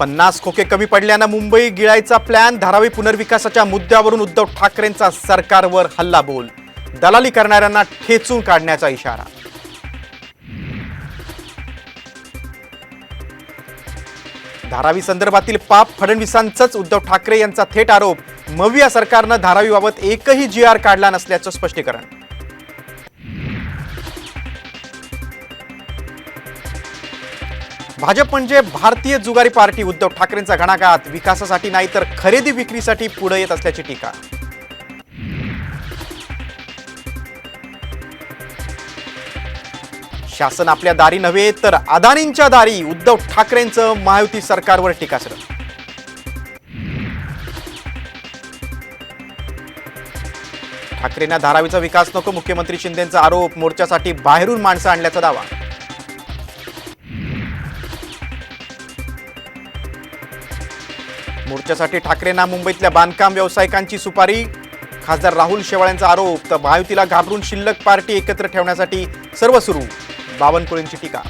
पन्नास खोके कमी पडल्यानं मुंबई गिळायचा प्लॅन धारावी पुनर्विकासाच्या मुद्द्यावरून उद्धव ठाकरेंचा सरकारवर हल्लाबोल. दलाली करणाऱ्यांना ठेचून काढण्याचा इशारा. धारावी संदर्भातील पाप फडणवीसांचाच उद्धव ठाकरे यांचा थेट आरोप. मविया सरकारनं धारावीबाबत एकही जी आर काढला नसल्याचं स्पष्टीकरण. भाजप म्हणजे भारतीय जुगारी पार्टी उद्धव ठाकरेंचा घणाघात. विकासासाठी नाही तर खरेदी विक्रीसाठी पुढे येत असल्याची टीका. शासन आपल्या दारी नव्हे तर अदानींच्या दारी उद्धव ठाकरेंचं महायुती सरकारवर टीकास्त्र ठाकरेंना धारावीचा विकास नको मुख्यमंत्री शिंदेचा आरोप मोर्चासाठी बाहेरून माणसं आणल्याचा दावा. मोर्चासाठी ठाकरेंना मुंबईतल्या बांधकाम व्यावसायिकांची सुपारी. खासदार राहुल शेवाळ्यांचा आरोप तर महायुतीला घाबरून शिल्लक पार्टी एकत्र ठेवण्यासाठी सर्व सुरू. बावनकुळेंची टीका.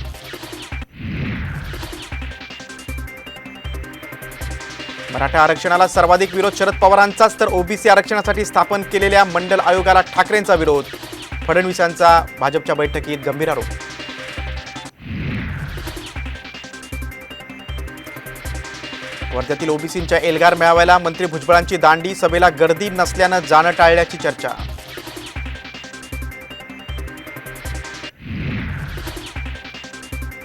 मराठा आरक्षणाला सर्वाधिक विरोध शरद पवारांचाच तर ओबीसी आरक्षणासाठी स्थापन केलेल्या मंडल आयोगाला ठाकरेंचा विरोध. फडणवीसांचा भाजपच्या बैठकीत गंभीर आरोप. वर्ध्यातील ओबीसींच्या एल्गार मेळाव्याला मंत्री भुजबळांची दांडी सभेला गर्दी नसल्यानं जाणं टाळल्याची चर्चा.